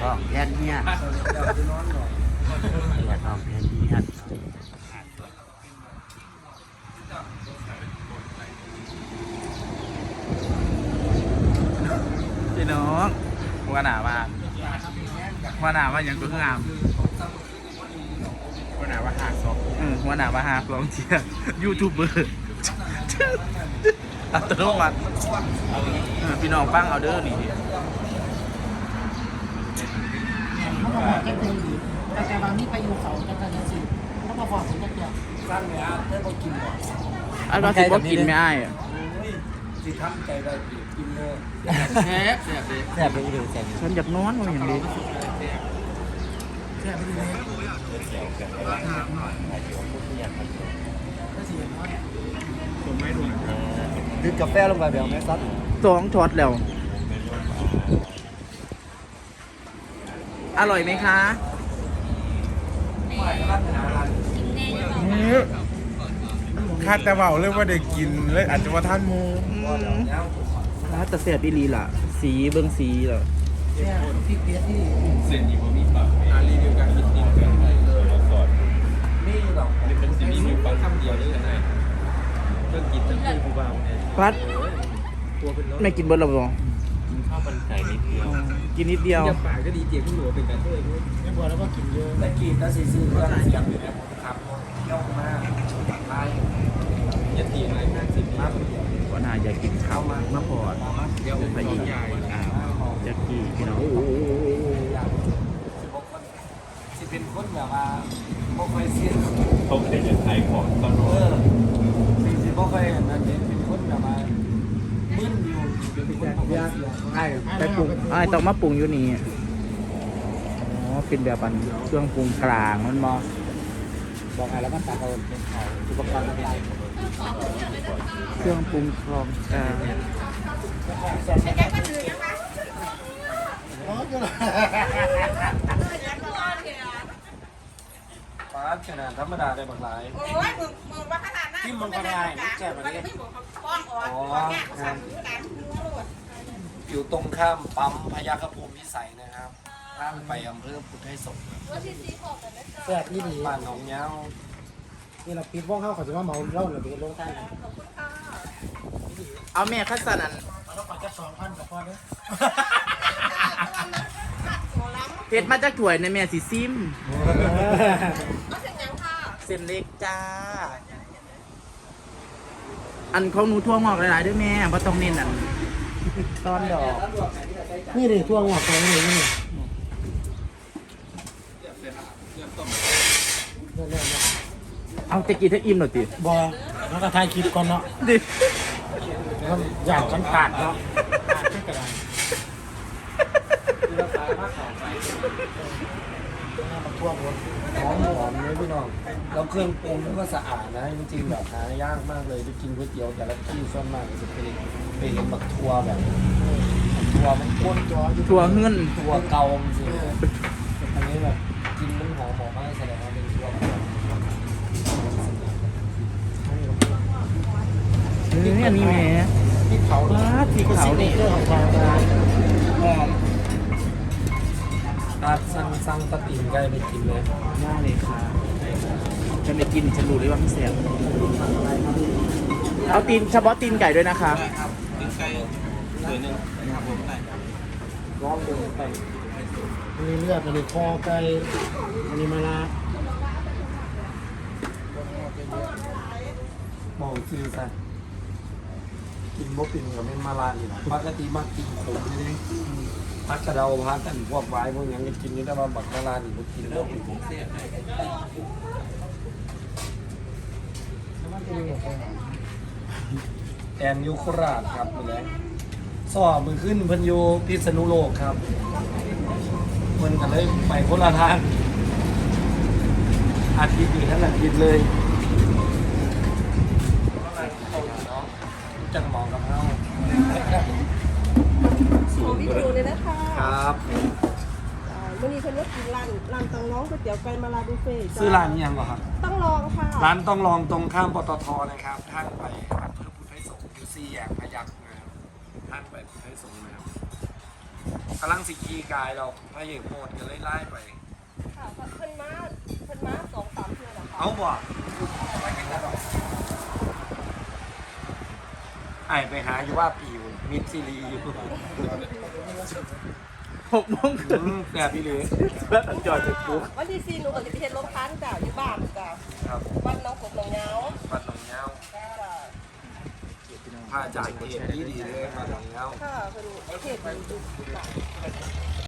ท้องแทนเฮียปวดท้องแทนเฮียพี่น้องหัวหน้ามาหัวหน้ามาอย่างตัวงามก็หนาว่าหากศพอืมหัวหน้ามาหาลองเชียร์ยูทูบเบอร์อัตโนมัติเออพี่น้องฟังเอาเด้อนี่ เขาบอกว่าแค่เป็นดีแต่แต่บางที่ ไปอยู่เขาจะกันสิแล้วมาบอกผมจะเกี่ยวสั้นเลยฮะได้พอกินก่อนอันก็สิบ่กินไม่อ้ายอะสิทำใจได้กินเลยแซ่บแซ่บเลยแซ่บไปเลยแซ่บฉันอยากนอนว่าอย่างนี้แค่ไม่ได้เลยดื่มกาแฟลงไปแบบไม่ซัดสองช็อตแล้ว อร่อยไหมคะ คาดแต่เบาเลยว่าได้กินเลยอาจจะว่าท่านหมูร้านแต่เสียบีรีล่ะ สีเบิ้งสีเหรอแค่พี่เปียที่เส้นอยู่บะหมี่ปากอารีวิวการกินนิ่งกันสอดนี่หรอกนี่เป็นซีรีส์ฟังคำเดียวเลยนะเรื่องกินทั้งคู่ผู้บ่าวเนี่ยพัดตัวเป็นรถ ไม่กินเบิ้ลหรอบ่ กินข้าวมันไก่นิดเดียวกินนิดเดียวจะปากก็ดีเจียพี่หนูเป็นการช่วยด้วยไม่บอกแล้วว่ากินเยอะแต่กินแล้วสิซื้อเครื่องเสียงอยู่เนี่ยครับย่องมากไล่ยัดตีอะไรห้าสิบมามาก็น่าอยากกินข้าวมากมาพอดเดี๋ยวไปยิงใหญ่อ่าจักกี้พี่น้องสิบหกคนสิเป็นคนแบบว่าบ่ค่อยเสียเขาเป็นยังไงของตอนเออสิสิบ่ค่อยนั่นเองเป็นคนแบบว่ามึนอยู่เป็นคนบ่ค่อยเสีย ไอ้ไปปรุงไอ้ต้องมาปรุงอยู่นี่อ๋อเป็นแบบอันเครื่องปรุงกลางมันมอบอกไงแล้วมันตาเขาเป็นเขาอุปกรณ์อะไรเครื่องปรุงกลองกลางอ๋อก็ปาดขนาดธรรมดาได้บางหลาย โอ้ยมึงมึงว่าขนาดนั้นที่มึงก็ได้แค่แบบนี้ มันไม่บอกฟ้องออกแง่สั่งอยู่กันรู้ว อยู่ตรงข้ามปั๊มพยาคภูมิพิสัยนะครับทางไปอำเภอพุทธไทยสงฆ์แซ่บนี่ดีบ้านหนองยาวนี่เราปิดว่องเข้าเขาจะว่าเมาเหล้าหรือเป็นโรคใต้เอาแม่คัสสันอันแล้วก็จะสองพันกับพ่อเนี่ยเพชรมาจากถ้วยในแม่สีซิมเส้นเล็กจ้า อันของหนูทั่วงอกหลายๆด้วยแม่เพราะต้องเน้นอัน ตอนดอก นี่เลยทั่วงอกของนี่นี่เอาตะกี้ถ้าอิ่มหน่อยติบอแล้วก็ถ่ายคลิปก่อนเนาะดิแล้วอยากฉันปาดเนาะ ปาดไม่กระไรทั่วหมดหอมหอมเลยพี่น้องแล้วเครื่องปรุงก็สะอาดนะจริงๆแบบหายากมากเลยไปกินก๋วยเตี๋ยวแต่ละที่ส่วนมากจะเป็นไปเห็นบักทัวแบบทัวมันข้นทัวถั่วเงินทัวเกาจริงๆอันนี้แบบกินมันหอมหอมมากแสดงว่าเป็นทัวแบบเฮ้ยอันนี้แม่ที่เขาว้าสีขาวนี่เรื่องของความหอม ถ้าสั่งสั่งตะติ่งไก่ไปกินเลยได้เลยค่ะฉันได้กินฉันรู้เลยว่ามันแซ่บเอาตีนเฉพาะตีนไก่ด้วยนะคะร้องดูไปอันนี้เลือดอันนี้คอไก่อันนี้มะระมองซื้อซะ กินบ่ปินกับเป็นมาลาอีกนะปกติมักกินขมนี่ดิพักกระเดาพักกันพวกไว้พวกหยังก็กินนี่แต่ว่าบักมาลานี่บ่กินแล้วแอนอยูโคราชครับมื้อนี้สอบมือขึ้นเพิ่นอยู่พิษณุโลกครับเพิ่นก็เลยไปคนละทางอาทิตย์นี้ทั้งอาทิตย์เลย จังมองกับเฮาขอวิดีโอเลยนะคะครับอ่าวันนี้เพิ่นว่ากินร้านร้านตังน้องก๋วยเตี๋ยวไก่มาลาบุฟเฟ่ต์จ้ซื้อร้านนี้ยังเหรอครับ ต้องลองค่ะร้านต้องลองตรงข้ามปตทนะครับทางไปอำเภอพุทธไทยสงฆ์อยู่สี่แยกพยัคฆ์นะครับทางไปพุทธไทยสงฆ์นะครับกำลังสิกีกายเราพระเอกโหดกันเลยไล่ไปค่ะเพิ่นมาเพิ่นมาสองสามเทื่อแล้วค่ะเอาบ่ไอไปหาอยู่ว่าปีอยู่มิดซีรีอยู่หกโมงครึ่งอืมแบบพี่เลยแล้วต้องจอดจุดปุ๊บวันที่สี่หนูก็จะไปเฮ็ดโรงทานจ้ะอยู่บ้านจ้ะครับบ้านน้องกบหนองยาวปัดหนองเงาจ้ะพระอาจารย์เทศดีดีๆเลยปัดหนองเงาค่ะเพิ่นเทศดีดูหนัก